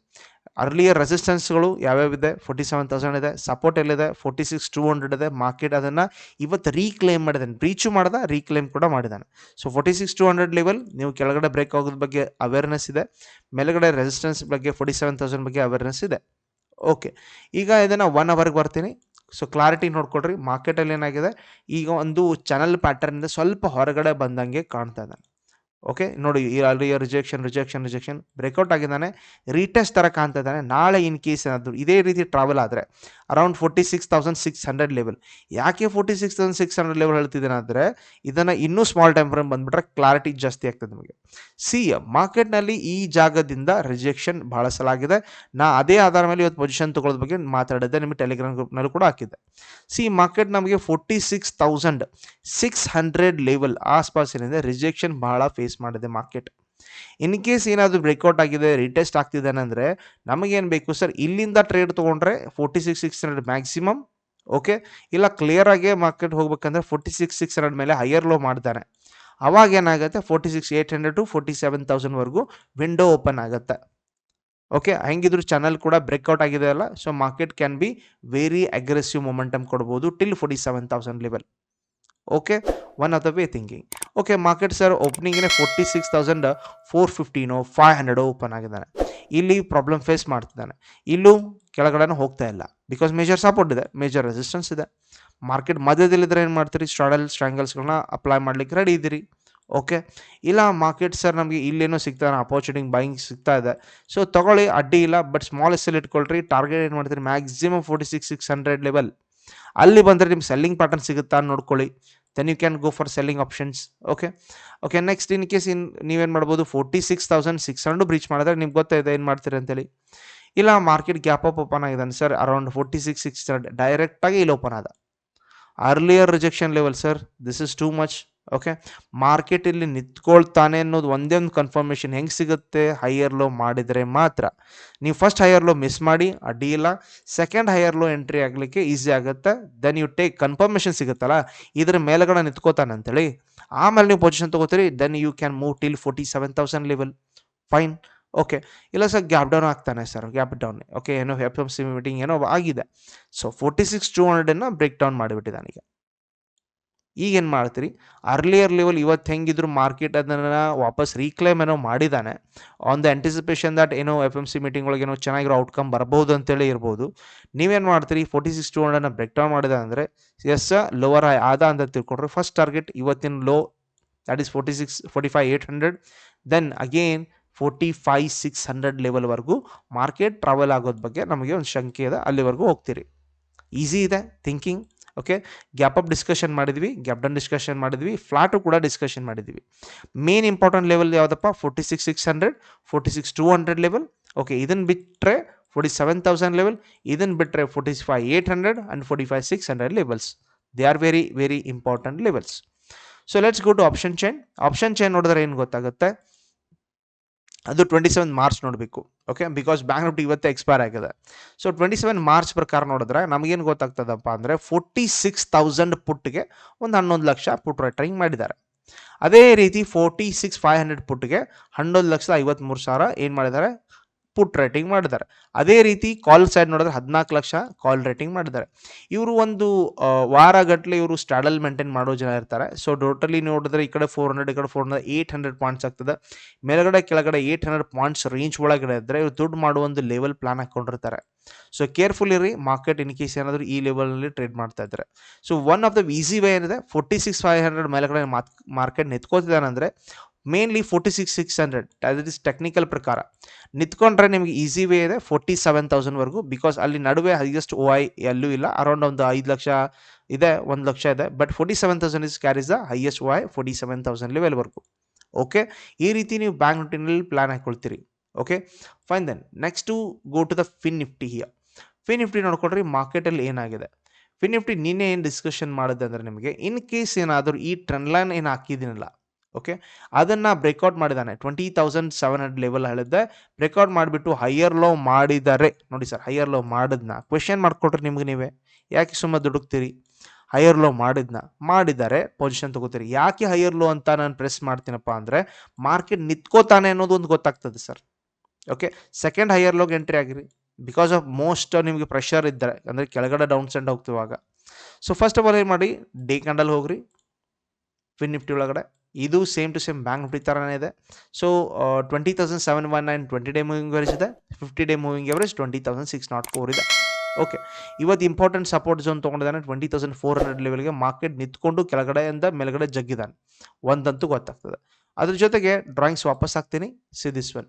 ಅರ್ಲಿಯರ್ ರೆಸಿಸ್ಟೆನ್ಸ್ಗಳು ಯಾವ್ಯಾವಿದೆ ಫೋರ್ಟಿ ಸೆವೆನ್ ತೌಸಂಡ್ ಇದೆ. ಸಪೋರ್ಟ್ ಎಲ್ಲಿದೆ? ಫೋರ್ಟಿ ಸಿಕ್ಸ್ ಟೂ ಹಂಡ್ರೆಡ್ ಇದೆ. ಮಾರ್ಕೆಟ್ ಅದನ್ನು ಇವತ್ತು ರೀಕ್ಲೇಮ್ ಮಾಡಿದ್ದಾನೆ. ರೀಚು ಮಾಡ್ದ ರೀಕ್ಲೇಮ್ ಕೂಡ ಮಾಡಿದ್ದಾನೆ. So forty six two hundred level ನೀವು ಕೆಳಗಡೆ ಬ್ರೇಕ್ ಆಗೋದ್ರ ಬಗ್ಗೆ ಅವೇರ್ನೆಸ್ ಇದೆ. ಮೇಲುಗಡೆ ರೆಸಿಸ್ಟೆನ್ಸ್ ಬಗ್ಗೆ ಫೋರ್ಟಿ ಸೆವೆನ್ ತೌಸಂಡ್ ಬಗ್ಗೆ ಅವೇರ್ನೆಸ್ ಇದೆ. ಓಕೆ ಈಗ ಇದನ್ನು ಒನ್ ಅವರ್ಗೆ ಬರ್ತೀನಿ. ಸೊ ಕ್ಲಾರಿಟಿ ನೋಡ್ಕೊಳ್ರಿ. ಮಾರ್ಕೆಟಲ್ಲಿ ಏನಾಗಿದೆ? ಈಗ ಒಂದು ಚಾನಲ್ ಪ್ಯಾಟರ್ನಿಂದ ಸ್ವಲ್ಪ ಹೊರಗಡೆ ಬಂದಂಗೆ ಕಾಣ್ತಾ ಇದ್ದಾನೆ ಓಕೆ ನೋಡಿ, ಈ ಅಲ್ಲಿ ರಿಜೆಕ್ಷನ್ ರಿಜೆಕ್ಷನ್ ರಿಜೆಕ್ಷನ್ ಬ್ರೇಕೌಟ್ ಆಗಿದ್ದಾನೆ. ರೀಟೆಸ್ಟ್ ಥರ ಕಾಣ್ತಾ ಇದ್ದಾನೆ. ನಾಳೆ ಇನ್ ಕೇಸ್ ಏನಾದರೂ, ಇದೇ ರೀತಿ ಟ್ರಾವೆಲ್ ಆದರೆ around forty six thousand six hundred level ಯಾಕೆ forty six thousand six hundred level ಹೇಳ್ತಿದ್ದೇನೆ ಅಂದರೆ, ಇದನ್ನು ಇನ್ನೂ ಸ್ಮಾಲ್ ಟೈಮ್ ಫ್ರೇಮ್ ಬಂದುಬಿಟ್ರೆ ಕ್ಲಾರಿಟಿ ಜಾಸ್ತಿ ಆಗ್ತದೆ ನಿಮಗೆ. ಸಿ ಮಾರ್ಕೆಟ್ನಲ್ಲಿ ಈ ಜಾಗದಿಂದ ರಿಜೆಕ್ಷನ್ ಬಳಸಲಾಗಿದೆ. ಸಲ ನಾ ಅದೇ ಆಧಾರ ಮೇಲೆ ಇವತ್ತು ಪೊಸಿಷನ್ ತೊಗೊಳ್ಳೋದ್ರ ಬಗ್ಗೆ ಮಾತಾಡಿದ್ದೆ. ನಿಮಗೆ ಟೆಲಿಗ್ರಾಮ್ ಗ್ರೂಪ್ನಲ್ಲೂ ಕೂಡ ಹಾಕಿದ್ದೆ. ಸಿ, ಮಾರ್ಕೆಟ್ ನಮಗೆ forty six thousand six hundred level ಆಸ್ಪಾಸಿನಿಂದ rejection ಬಹಳ ಫೇಸ್ ಮಾಡಿದೆ ಮಾರ್ಕೆಟ್. ಇನ್ ಕೇಸ್ ಏನಾದರೂ ಬ್ರೇಕ್ಔಟ್ ಆಗಿದೆ ರಿಟೆಸ್ಟ್ ಆಗ್ತಿದೆ ಅಂದರೆ ನಮಗೇನು ಬೇಕು ಸರ್? ಇಲ್ಲಿಂದ ಟ್ರೇಡ್ ತೊಗೊಂಡ್ರೆ forty six six hundred maximum okay ಇಲ್ಲ ಕ್ಲಿಯರ್ ಆಗಿ ಮಾರ್ಕೆಟ್ ಹೋಗ್ಬೇಕಂದ್ರೆ ಫೋರ್ಟಿ ಸಿಕ್ಸ್ ಸಿಕ್ಸ್ ಹಂಡ್ರೆಡ್ ಮೇಲೆ ಹೈಯರ್ ಲೋ ಮಾಡ್ತಾನೆ ಅವಾಗ ಏನಾಗುತ್ತೆ? Forty six eight hundred to forty seven ತೌಸಂಡ್ವರೆಗೂ window open ಆಗುತ್ತೆ. ಓಕೆ ಹೆಂಗಿದ್ರು ಚಾನಲ್ ಕೂಡ ಬ್ರೇಕ್ಔಟ್ ಆಗಿದೆ ಅಲ್ಲ? So market can be very aggressive momentum ಕೊಡ್ಬೋದು till forty seven thousand level okay one of the way thinking okay market sir opening forty six thousand four ಫಿಫ್ಟೀನೋ five ಹಂಡ್ರೆಡೋ open ಆಗಿದ್ದಾನೆ. ಇಲ್ಲಿ problem face ಮಾಡ್ತಿದ್ದಾನೆ. ಇಲ್ಲೂ ಕೆಳಗಡೆ ಹೋಗ್ತಾ ಇಲ್ಲ. ಬಿಕಾಸ್ ಮೇಜರ್ ಸಪೋರ್ಟ್ ಇದೆ ಮೇಜರ್ ರೆಸಿಸ್ಟೆನ್ಸ್ ಇದೆ. ಮಾರ್ಕೆಟ್ ಮಧ್ಯದಲ್ಲಿದ್ದರೆ ಏನು ಮಾಡ್ತೀರಿ? ಸ್ಟ್ರಾಡಲ್ ಸ್ಟ್ರ್ಯಾಂಗಲ್ಸ್ಗಳನ್ನ ಅಪ್ಲೈ ಮಾಡ್ಲಿಕ್ಕೆ ರೆಡಿ ಇದ್ದೀರಿ. ಓಕೆ ಇಲ್ಲ ಮಾರ್ಕೆಟ್ ಸರ್ ನಮಗೆ ಇಲ್ಲೇನೋ ಸಿಗ್ತಾ ಅಪರ್ಚುನಿಟಿ ಬೈಯಿಂಗ್ ಸಿಗ್ತಾ ಇದೆ. ಸೊ ತೊಗೊಳ್ಳಿ, ಅಡ್ಡಿ ಇಲ್ಲ ಬಟ್ ಸ್ಮಾಲ್ ಎಸ್ಸಲ್ಲಿ ಇಟ್ಕೊಳ್ರಿ. ಟಾರ್ಗೆಟ್ ಏನು ಮಾಡ್ತೀರಿ? Maximum forty six six hundred level ಅಲ್ಲಿ ಬಂದರೆ ನಿಮ್ಮ ಸೆಲ್ಲಿಂಗ್ ಪ್ಯಾಟರ್ನ್ ಸಿಗುತ್ತಾ ನೋಡ್ಕೊಳ್ಳಿ. Then you can go for selling options okay okay next in case in, ನೀವೇನು ಮಾಡ್ಬೋದು? Forty six thousand six hundred breach ಮಾಡಿದ್ರೆ ನಿಮ್ಗೆ ಗೊತ್ತಾಯಿದೆ ಏನು ಮಾಡ್ತೀರಿ ಅಂತೇಳಿ. ಇಲ್ಲ ಮಾರ್ಕೆಟ್ ಗ್ಯಾಪ್ ಅಪ್ ಓಪನ್ ಆಗಿದೆ sir around forty six six ಡೈರೆಕ್ಟಾಗಿ ಇಲ್ಲಿ ಓಪನ್ ಆದ. Earlier rejection level sir this is too much okay market ಇಲ್ಲಿ ನಿಂತ್ಕೊಳ್ತಾನೆ ಅನ್ನೋದು ಒಂದೇ ಒಂದು ಕನ್ಫರ್ಮೇಷನ್ ಹೆಂಗೆ ಸಿಗುತ್ತೆ? ಹೈಯರ್ ಲೋ ಮಾಡಿದರೆ ಮಾತ್ರ. ನೀವು ಫಸ್ಟ್ ಹೈಯರ್ ಲೋ ಮಿಸ್ ಮಾಡಿ ಅಡ್ಡಿ ಇಲ್ಲ ಸೆಕೆಂಡ್ ಹೈಯರ್ ಲೋ ಎಂಟ್ರಿ ಆಗಲಿಕ್ಕೆ ಈಸಿ ಆಗುತ್ತೆ. ದೆನ್ ಯು ಟೇಕ್ ಕನ್ಫರ್ಮೇಷನ್ ಸಿಗುತ್ತಲ್ಲ, ಇದ್ರ ಮೇಲ್ಗಡೆ ನಿಂತ್ಕೋತಾನೆ ಅಂತೇಳಿ. ಆಮೇಲೆ ನೀವು position ತೊಗೋತೀರಿ then you can move till forty seven thousand level fine okay. ಇಲ್ಲ ಸರ್ ಗ್ಯಾಪ್ ಡೌನ್ ಆಗ್ತಾನೆ ಸರ್ ಗ್ಯಾಪ್ ಡೌನ್ ಓಕೆ, ಏನೋ ಎಫ್ ಎಂ ಸಿ ಮೀಟಿಂಗ್ ಏನೋ ಆಗಿದೆ. ಸೊ ಫೋರ್ಟಿ ಸಿಕ್ಸ್ ಟು ಹಂಡ್ರೆಡನ್ನು ಬ್ರೇಕ್ ಡೌನ್ ಮಾಡಿಬಿಟ್ಟಿದ್ದಾನೆ ಈಗ. ಈಗ ಏನು ಮಾಡ್ತೀರಿ? ಅರ್ಲಿಯರ್ ಲೆವೆಲ್ ಇವತ್ತು ಹೆಂಗಿದ್ರು ಮಾರ್ಕೆಟ್ ಅದನ್ನು ವಾಪಸ್ ರೀಕ್ಲೈಮ್ ಏನೋ ಮಾಡಿದ್ದಾನೆ. ಆನ್ ದ ಆಂಟಿಸಿಪೇಷನ್ ದಟ್ ಏನೋ ಎಫ್ ಎಂ ಸಿ ಮೀಟಿಂಗ್ ಒಳಗೆ ಏನೋ ಚೆನ್ನಾಗಿರೋ ಔಟ್ಕಮ್ ಬರ್ಬೋದು ಅಂತೇಳಿ ಇರ್ಬೋದು. ನೀವೇನು ಮಾಡ್ತೀರಿ? ಫೋರ್ಟಿ ಸಿಕ್ಸ್ ಟು ಹಂಡ್ರೆಡ್ನ ಬ್ರೇಕ್ ಡೌನ್ ಮಾಡಿದ ಅಂದರೆ ಎಸ್ ಲೋವರ್ ಆದ ಅಂತ ತಿಳ್ಕೊಂಡ್ರೆ ಫಸ್ಟ್ ಟಾರ್ಗೆಟ್ ಇವತ್ತಿನ low that is forty six forty five eight hundred then again forty five six hundred ಲೆವೆಲ್ವರೆಗೂ market travel ಆಗೋದ್ರ ಬಗ್ಗೆ ನಮಗೆ ಒಂದು ಶಂಕೆ ಇದೆ, ಅಲ್ಲಿವರೆಗೂ ಹೋಗ್ತೀರಿ. ಈಸಿ ಇದೆ thinking okay gap up discussion ಮಾಡಿದ್ವಿ ಗ್ಯಾಪ್ ಡನ್ ಡಿಸ್ಕಷನ್ ಮಾಡಿದ್ವಿ ಫ್ಲಾಟು ಕೂಡ ಡಿಸ್ಕಷನ್ ಮಾಡಿದ್ವಿ. ಮೇನ್ ಇಂಪಾರ್ಟೆಂಟ್ ಲೆವೆಲ್ ಯಾವುದಪ್ಪ? Forty six six hundred forty six two hundred level okay ಇದನ್ನು ಬಿಟ್ಟರೆ ಫೋರ್ಟಿ ಸೆವೆನ್ ತೌಸಂಡ್ ಲೆವೆಲ್ ಇದನ್ನು ಬಿಟ್ಟರೆ forty five eight hundred and forty five six hundred levels they are very very important levels so let's go to option chain option chain ನೋಡಿದ್ರೆ ಏನು ಗೊತ್ತಾಗುತ್ತೆ? ಅದು twenty seven March ನೋಡಬೇಕು okay because bank Nifty ಇವತ್ತೇ expire ಆಗಿದೆ. So twenty seven March ಪ್ರಕಾರ ನೋಡಿದ್ರೆ ನಮಗೇನು ಗೊತ್ತಾಗ್ತದಪ್ಪ ಅಂದರೆ ಫೋರ್ಟಿ ಸಿಕ್ಸ್ ತೌಸಂಡ್ ಪುಟ್ಗೆ ಒಂದು ಹನ್ನೊಂದು ಲಕ್ಷ ಪುಟ್ ರೈಟ್ರಿಂಗ್ ಮಾಡಿದ್ದಾರೆ. ಅದೇ ರೀತಿ ಫೋರ್ಟಿ ಸಿಕ್ಸ್ ಫೈವ್ ಹಂಡ್ರೆಡ್ ಪುಟ್ಗೆ ಹನ್ನೊಂದು ಲಕ್ಷದ ಐವತ್ತ್ಮೂರು ಸಾವಿರ ಏನು ಮಾಡಿದ್ದಾರೆ? ಪುಟ್ ರೇಟಿಂಗ್ ಮಾಡಿದ್ದಾರೆ. ಅದೇ ರೀತಿ ಕಾಲ್ ಸೈಡ್ ನೋಡಿದ್ರೆ ಹದಿನಾಲ್ಕು ಲಕ್ಷ ಕಾಲ್ ರೇಟಿಂಗ್ ಮಾಡಿದ್ದಾರೆ. ಇವರು ಒಂದು ವಾರಗಟ್ಟಲೆ ಇವರು ಸ್ಟ್ರಾಡಲ್ ಮೇಂಟೈನ್ ಮಾಡೋ ಜನ ಇರ್ತಾರೆ. ಸೊ ಟೋಟಲಿ ನೋಡಿದ್ರೆ ಈ ಕಡೆ ಫೋರ್ ಹಂಡ್ರೆಡ್ ಈ ಕಡೆ ಫೋರ್ ಹಂಡ್ರೆಡ್ ಹಂಡ್ರೆಡ್ ಪಾಯಿಂಟ್ಸ್ ಆಗ್ತದೆ. ಮೇಲ್ಗಡೆ, ಕೆಳಗಡೆ ಏಯ್ಟ್ ಹಂಡ್ರೆಡ್ ಪಾಯಿಂಟ್ಸ್ ರೇಂಜ್ ಒಳಗಡೆ ಇದ್ದರೆ ಇವರು ದುಡ್ಡು ಮಾಡುವ ಒಂದು ಲೆವೆಲ್ ಪ್ಲಾನ್ ಹಾಕೊಂಡಿರ್ತಾರೆ. ಸೊ ಕೇರ್ಫುಲ್ ಇರಿ ಮಾರ್ಕೆಟ್ ಇನ್ ಕೇಸ್ ಏನಾದರೂ ಈ ಲೆವೆಲ್ನಲ್ಲಿ ಟ್ರೇಡ್ ಮಾಡ್ತಾ ಇದ್ದಾರೆ so one of the easy way ಏನಿದೆ ಫೋರ್ಟಿ ಸಿಕ್ಸ್ ಫೈವ್ ಹಂಡ್ರೆಡ್ ಮೇಲ್ಗಡೆ ಮಾರ್ಕೆಟ್ ನಿಂತ್ಕೋತಿದ್ದಾನೆ ಅಂದರೆ mainly forty six six hundred that is technical ಪ್ರಕಾರ. ನಿಂತ್ಕೊಂಡ್ರೆ ನಿಮಗೆ ಈಸಿ ವೇ ಇದೆ ಫೋರ್ಟಿ ಸೆವೆನ್ ತೌಸಂಡ್ವರೆಗೂ ಬಿಕಾಸ್ ಅಲ್ಲಿ ನಡುವೆ ಹೈಯೆಸ್ಟ್ ಓ ಐ ಎಲ್ಲೂ ಇಲ್ಲ. ಅರೌಂಡ್ ಒಂದು ಐದು ಲಕ್ಷ ಇದೆ, ಒಂದು ಲಕ್ಷ ಇದೆ. But forty seven thousand is carries the highest O I forty seven thousand ಲೆವೆಲ್ವರೆಗೂ okay ಈ ರೀತಿ ನೀವು ಬ್ಯಾಂಕ್ ನಿಫ್ಟಿನಲ್ಲಿ plan ಹಾಕೊಳ್ತೀರಿ. Okay fine then next go to the Fin Nifty here Fin Nifty ನೋಡ್ಕೊಳ್ರಿ ಮಾರ್ಕೆಟಲ್ಲಿ ಏನಾಗಿದೆ? ಫಿನ್ ನಿಫ್ಟಿ ನಿನ್ನೆ ಏನು ಡಿಸ್ಕಷನ್ ಮಾಡಿದೆ ಅಂದರೆ ನಿಮಗೆ ಇನ್ ಕೇಸ್ ಏನಾದರೂ ಈ ಟ್ರೆಂಡ್ ಲೈನ್ ಏನು ಹಾಕಿದ್ದೀನಲ್ಲ ಓಕೆ? ಅದನ್ನು ಬ್ರೇಕ್ಔಟ್ ಮಾಡಿದ್ದಾನೆ twenty thousand seven hundred level ಹೇಳಿದ್ದೆ ಬ್ರೇಕ್ಔಟ್ ಮಾಡಿಬಿಟ್ಟು ಹೈಯರ್ ಲೋ ಮಾಡಿದ್ದಾರೆ ನೋಡಿ ಸರ್ ಹೈಯರ್ ಲೋ ಮಾಡಿದ್ನ. ಕ್ವೆಶನ್ ಮಾಡಿಕೊಟ್ರೆ ನಿಮ್ಗೆ ನೀವೇ. ಯಾಕೆ ಸುಮ್ಮನೆ ದುಡುಕ್ತೀರಿ? Higher low ಮಾಡಿದ್ನ. ಮಾಡಿದ್ದಾರೆ ಪೊಸಿಷನ್ ತಗೋತೀರಿ. ಯಾಕೆ ಹೈಯರ್ ಲೋ ಅಂತ ನಾನು ಪ್ರೆಸ್ ಮಾಡ್ತೀನಪ್ಪ ಅಂದರೆ ಮಾರ್ಕೆಟ್ ನಿಂತ್ಕೋತಾನೆ ಅನ್ನೋದು ಒಂದು ಗೊತ್ತಾಗ್ತದೆ ಸರ್ ಓಕೆ? ಸೆಕೆಂಡ್ ಹೈಯರ್ ಲೋಗೆ ಎಂಟ್ರಿ ಆಗಿರಿ. ಬಿಕಾಸ್ ಆಫ್ ಮೋಸ್ಟ್ ನಿಮಗೆ ಪ್ರೆಷರ್ ಇದ್ದರೆ ಅಂದರೆ ಕೆಳಗಡೆ ಡೌನ್ ಸೆಂಡ್ ಹೋಗ್ತಿವಾಗ. ಸೊ ಫಸ್ಟ್ ಆಫ್ ಆಲ್ ಏನು ಮಾಡಿ? ಡೇ ಕ್ಯಾಂಡಲ್ ಹೋಗ್ರಿ. ಫಿನ್ ನಿಫ್ಟಿ ಒಳಗಡೆ. ಇದು same to same bank Nifty ಥರನೇ ಇದೆ. So twenty thousand seven one nine twenty day moving average ಇದೆ. Fifty day moving average twenty thousand six not four ಇದೆ. Okay ಇವತ್ತು ಇಂಪಾರ್ಟೆಂಟ್ ಸಪೋರ್ಟ್ ಝೋನ್ ತೊಗೊಂಡಿದ್ದಾನೆ twenty thousand four hundred ಲೆವೆಲ್ಗೆ market ನಿಂತ್ಕೊಂಡು ಕೆಳಗಡೆಯಿಂದ ಮೇಲ್ಗಡೆ ಜಗ್ಗಿದ್ದಾನೆ. ಒಂದಂತೂ ಗೊತ್ತಾಗ್ತದೆ. ಅದ್ರ ಜೊತೆಗೆ ಡ್ರಾಯಿಂಗ್ಸ್ ವಾಪಸ್ ಹಾಕ್ತೀನಿ. ಸಿ ದಿಸ್ ಒನ್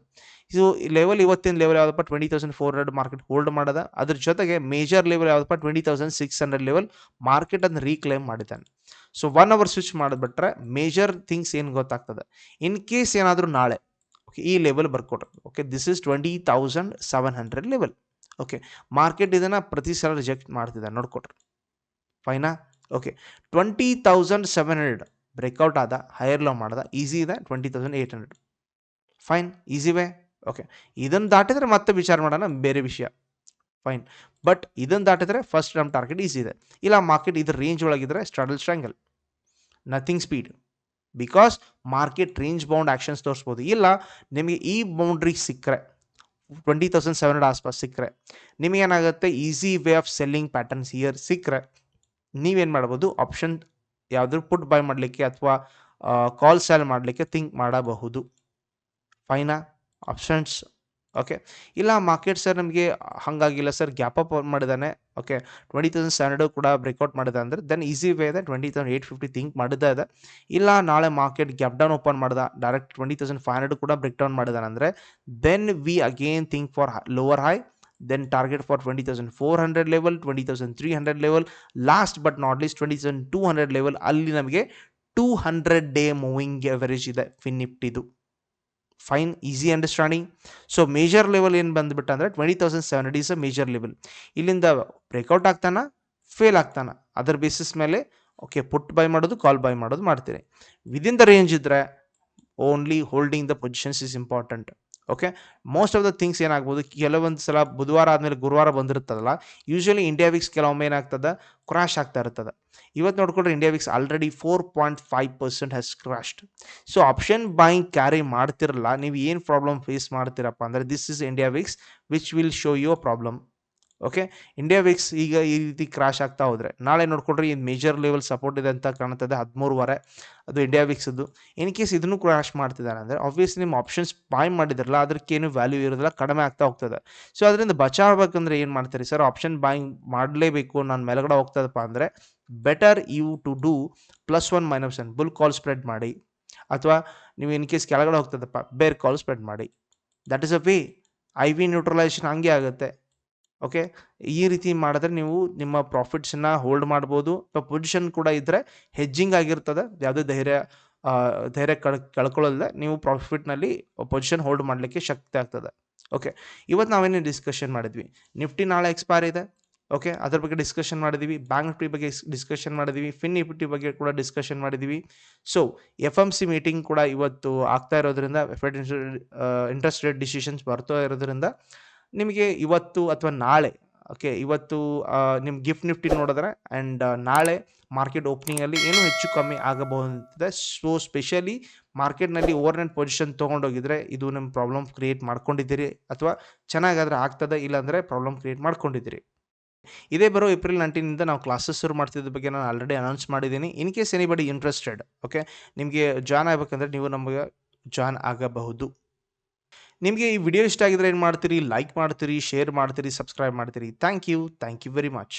ಇದು ಲೆವೆಲ್ ಇವತ್ತಿನ ಲೆವೆಲ್ ಯಾವುದಪ್ಪ? Twenty thousand four hundred market hold ಮಾಡದ ಅದ್ರ ಜೊತೆಗೆ ಮೇಜರ್ ಲೆವೆಲ್ ಯಾವುದಪ್ಪ? Twenty thousand six hundred level market ಅನ್ನು ರೀಕ್ಲೇಮ್ ಮಾಡಿದ್ದಾನೆ. ಸೊ ಒನ್ ಅವರ್ ಸ್ವಿಚ್ ಮಾಡಿಬಿಟ್ರೆ ಮೇಜರ್ ಥಿಂಗ್ಸ್ ಏನು ಗೊತ್ತಾಗ್ತದೆ? ಇನ್ ಕೇಸ್ ಏನಾದರೂ ನಾಳೆ ಓಕೆ ಈ level ಬರ್ಕೊಟ್ರೆ okay this is twenty thousand seven hundred level okay market ಇದನ್ನು ಪ್ರತಿ ಸಲ ರಿಜೆಕ್ಟ್ ಮಾಡ್ತಿದೆ ನೋಡ್ಕೊಟ್ರೆ. ಫೈನಾ okay twenty thousand seven hundred breakout ಆದ ಹೈಯರ್ ಲೋ ಮಾಡ್ದ ಈಸಿ ಇದೆ twenty thousand eight hundred fine easy way okay ಇದನ್ನು ದಾಟಿದ್ರೆ ಮತ್ತೆ ವಿಚಾರ ಮಾಡೋಣ, ಬೇರೆ ವಿಷಯ. ಫೈನ್ ಬಟ್ ಇದನ್ನು ದಾಟಿದ್ರೆ ಫಸ್ಟ್ ನಮ್ಮ ಟಾರ್ಗೆಟ್ ಈಸಿ ಇದೆ. ಇಲ್ಲ ಮಾರ್ಕೆಟ್ ಇದ್ರ range ಒಳಗಿದ್ರೆ straddle strangle nothing speed because market range bound actions ತೋರಿಸ್ಬೋದು. ಇಲ್ಲ, ನಿಮಗೆ ಈ ಬೌಂಡ್ರಿಗೆ ಸಿಕ್ಕರೆ ಟ್ವೆಂಟಿ ತೌಸಂಡ್ ಸೆವೆನ್ ಹಂಡ್ರೆಡ್ ಆಸ್ಪಾಸ್ ಸಿಕ್ಕರೆ ನಿಮಗೇನಾಗುತ್ತೆ easy way of selling patterns here ಸಿಕ್ಕರೆ, ನೀವೇನು ಮಾಡ್ಬೋದು ಆಪ್ಷನ್ ಯಾವುದಾದ್ರು ಪುಟ್ ಬೈ ಮಾಡಲಿಕ್ಕೆ ಅಥವಾ ಕಾಲ್ ಸೆಲ್ ಮಾಡಲಿಕ್ಕೆ ಥಿಂಕ್ ಮಾಡಬಹುದು. ಫೈನಾ ಆಪ್ಷನ್ಸ್ ಓಕೆ ಇಲ್ಲ ಮಾರ್ಕೆಟ್ ಸರ್ ನಮಗೆ ಹಂಗಾಗಿಲ್ಲ ಸರ್ ಗ್ಯಾಪ್ ಅಪ್ ಮಾಡಿದಾನೆ. ಓಕೆ ಟ್ವೆಂಟಿ ತೌಸಂಡ್ ಸ್ಟ್ಯಾಂಡರ್ಡ್ ಕೂಡ ಬ್ರೇಕ್ಔಟ್ ಮಾಡಿದೆ ಅಂದರೆ ದೆನ್ ಈಸಿ ವೇ ಇದೆ. Twenty thousand eight fifty think ಮಾಡಿದ ಇದೆ. ಇಲ್ಲ, ನಾಳೆ ಮಾರ್ಕೆಟ್ ಗ್ಯಾಪ್ ಡೌನ್ ಓಪನ್ ಮಾಡಿದ. Direct twenty thousand five hundred ಕೂಡ ಬ್ರೇಕ್ ಡೌನ್ ಮಾಡಿದಾನೆ ಅಂದರೆ then we again think for lower high then target for twenty thousand four hundred level twenty thousand three hundred level last but not least twenty thousand two hundred level ಅಲ್ಲಿ ನಮಗೆ two hundred day moving average ಇದೆ. Fin ನಿಫ್ಟಿದು fine easy understanding so major level ಏನು ಬಂದ್ಬಿಟ್ಟು ಅಂದರೆ twenty thousand seven hundred is a major level ಇಲ್ಲಿಂದ breakout ಆಗ್ತಾನ? Fail ಆಗ್ತಾನ? ಅದರ ಬೇಸಿಸ್ ಮೇಲೆ ಓಕೆ ಪುಟ್ ಬೈ ಮಾಡೋದು ಕಾಲ್ ಬೈ ಮಾಡೋದು ಮಾಡ್ತೀರಿ. ವಿದಿನ್ ದ ರೇಂಜ್ ಇದ್ದರೆ only holding the positions is important okay most of the things ಏನಾಗ್ಬೋದು, ಕೆಲವೊಂದು ಸಲ ಬುಧವಾರ ಆದಮೇಲೆ ಗುರುವಾರ ಬಂದಿರ್ತದಲ್ಲ ಯೂಶ್ವಲಿ ಇಂಡಿಯಾ ವಿಕ್ಸ್ ಕೆಲವೊಮ್ಮೆ ಏನಾಗ್ತದೆ ಕ್ರಾಶ್ ಆಗ್ತಾ ಇರ್ತದೆ ಇವತ್ತು ನೋಡ್ಕೊಂಡ್ರೆ India VIX already four point five percent has crashed so option buying carry ಮಾಡ್ತಿರಲ್ಲ, ನೀವು ಏನು ಪ್ರಾಬ್ಲಮ್ ಫೇಸ್ ಮಾಡ್ತೀರಪ್ಪ ಅಂದರೆ this is India VIX which will show you problem okay India VIX ಈಗ ಈ ರೀತಿ ಕ್ರಾಶ್ ಆಗ್ತಾ ಹೋದರೆ, ನಾಳೆ ನೋಡ್ಕೊಡ್ರಿ ಇದು ಮೇಜರ್ ಲೆವೆಲ್ ಸಪೋರ್ಟ್ ಇದೆ ಅಂತ ಕಾಣ್ತದೆ ಹದಿಮೂರುವರೆ ಅದು ಇಂಡಿಯಾ ವಿಕ್ಸದ್ದು ಇನ್ ಕೇಸ್ ಇದನ್ನು ಕ್ರಾಶ್ ಮಾಡ್ತಿದ್ದಾರೆ ಅಂದರೆ ಆಬ್ವಿಯಸ್ಲಿ ನಿಮ್ಮ ಆಪ್ಷನ್ಸ್ ಬಾಯ್ ಮಾಡಿದ್ರಲ್ಲ ಅದಕ್ಕೇನು ವ್ಯಾಲ್ಯೂ ಇರೋದಿಲ್ಲ, ಕಡಿಮೆ ಆಗ್ತಾ ಹೋಗ್ತದೆ. ಸೊ ಅದರಿಂದ ಬಚಾವಬೇಕಂದ್ರೆ ಏನು ಮಾಡ್ತೀರಿ ಸರ್ ಆಪ್ಷನ್ ಬಾಯಿಂಗ್ ಮಾಡಲೇಬೇಕು ನಾನು ಮೇಲಗಡೆ ಹೋಗ್ತದಪ್ಪ ಅಂದರೆ better you to do plus one minus one bull call spread ಮಾಡಿ. ಅಥವಾ ನೀವು ಇನ್ ಕೇಸ್ ಕೆಳಗಡೆ ಹೋಗ್ತದಪ್ಪ ಬೇರೆ ಕಾಲ್ ಸ್ಪ್ರೆಡ್ ಮಾಡಿ. That is a way I we neutralization ಹಂಗೆ ಆಗುತ್ತೆ. ಓಕೆ ಈ ರೀತಿ ಮಾಡಿದ್ರೆ ನೀವು ನಿಮ್ಮ ಪ್ರಾಫಿಟ್ಸನ್ನ ಹೋಲ್ಡ್ ಮಾಡ್ಬೋದು. ಅಥವಾ ಪೊಸಿಷನ್ ಕೂಡ ಇದ್ದರೆ ಹೆಜ್ಜಿಂಗ್ ಆಗಿರ್ತದೆ. ಯಾವುದೇ ಧೈರ್ಯ ಧೈರ್ಯ ಕಳ್ ಕಳ್ಕೊಳ್ಳೋದಿಲ್ಲ ನೀವು ಪ್ರಾಫಿಟ್ನಲ್ಲಿ ಪೊಸಿಷನ್ ಹೋಲ್ಡ್ ಮಾಡಲಿಕ್ಕೆ ಶಕ್ತಿ ಆಗ್ತದೆ. ಓಕೆ ಇವತ್ತು ನಾವೇನು ಡಿಸ್ಕಷನ್ ಮಾಡಿದ್ವಿ? ನಿಫ್ಟಿ ನಾಳೆ ಎಕ್ಸ್ಪೈರ್ ಇದೆ. ಓಕೆ ಅದ್ರ ಬಗ್ಗೆ ಡಿಸ್ಕಷನ್ ಮಾಡಿದ್ವಿ. ಬ್ಯಾಂಕ್ ನಿಫ್ಟಿ ಬಗ್ಗೆ ಡಿಸ್ಕಷನ್ ಮಾಡಿದ್ವಿ. ಫಿನ್ ನಿಫ್ಟಿ ಬಗ್ಗೆ ಕೂಡ ಡಿಸ್ಕಷನ್ ಮಾಡಿದ್ವಿ. So F M C meeting ಕೂಡ ಇವತ್ತು ಆಗ್ತಾ ಇರೋದ್ರಿಂದ ಇಂಟ್ರೆಸ್ಟ್ ರೇಟ್ ಡಿಸಿಷನ್ಸ್ ಬರ್ತಾ ಇರೋದ್ರಿಂದ ನಿಮಗೆ ಇವತ್ತು ಅಥವಾ ನಾಳೆ ಓಕೆ ಇವತ್ತು ನಿಮ್ಮ ಗಿಫ್ಟ್ ನಿಫ್ಟಿ ನೋಡಿದ್ರೆ ಆ್ಯಂಡ್ ನಾಳೆ ಮಾರ್ಕೆಟ್ ಓಪನಿಂಗಲ್ಲಿ ಏನೂ ಹೆಚ್ಚು ಕಮ್ಮಿ ಆಗಬಹುದಂತಿದೆ ಸೊ ಸ್ಪೆಷಲಿ ಮಾರ್ಕೆಟ್ನಲ್ಲಿ ಓವರ್ ನೈಟ್ ಪೊಸಿಷನ್ ತೊಗೊಂಡೋಗಿದ್ರೆ ಇದು ನಿಮ್ಮ ಪ್ರಾಬ್ಲಮ್ ಕ್ರಿಯೇಟ್ ಮಾಡ್ಕೊಂಡಿದ್ದೀರಿ ಅಥವಾ ಚೆನ್ನಾಗಾದರೆ ಆಗ್ತದೆ ಇಲ್ಲಾಂದರೆ ಪ್ರಾಬ್ಲಮ್ ಕ್ರಿಯೇಟ್ ಮಾಡ್ಕೊಂಡಿದ್ದೀರಿ. ಇದೇ ಬರೋ ಏಪ್ರಿಲ್ ನೈನ್ಟೀನಿಂದ ನಾವು ಕ್ಲಾಸಸ್ ಶುರು ಮಾಡ್ತಿದ್ದ ಬಗ್ಗೆ ನಾನು ಆಲ್ರೆಡಿ ಅನೌನ್ಸ್ ಮಾಡಿದ್ದೀನಿ. In case anybody interested okay ನಿಮಗೆ ಜಾಯ್ನ್ ಆಗಬೇಕಂದ್ರೆ ನೀವು ನಮಗೆ ಜಾಯ್ನ್ ಆಗಬಹುದು. ನಿಮಗೆ ಈ ವಿಡಿಯೋ ಇಷ್ಟ ಆಗಿದ್ರೆ ಏನು ಮಾಡ್ತೀರಿ? ಲೈಕ್ ಮಾಡ್ತೀರಿ ಶೇರ್ ಮಾಡ್ತೀರಿ ಸಬ್ಸ್ಕ್ರೈಬ್ ಮಾಡ್ತೀರಿ. Thank you thank you very much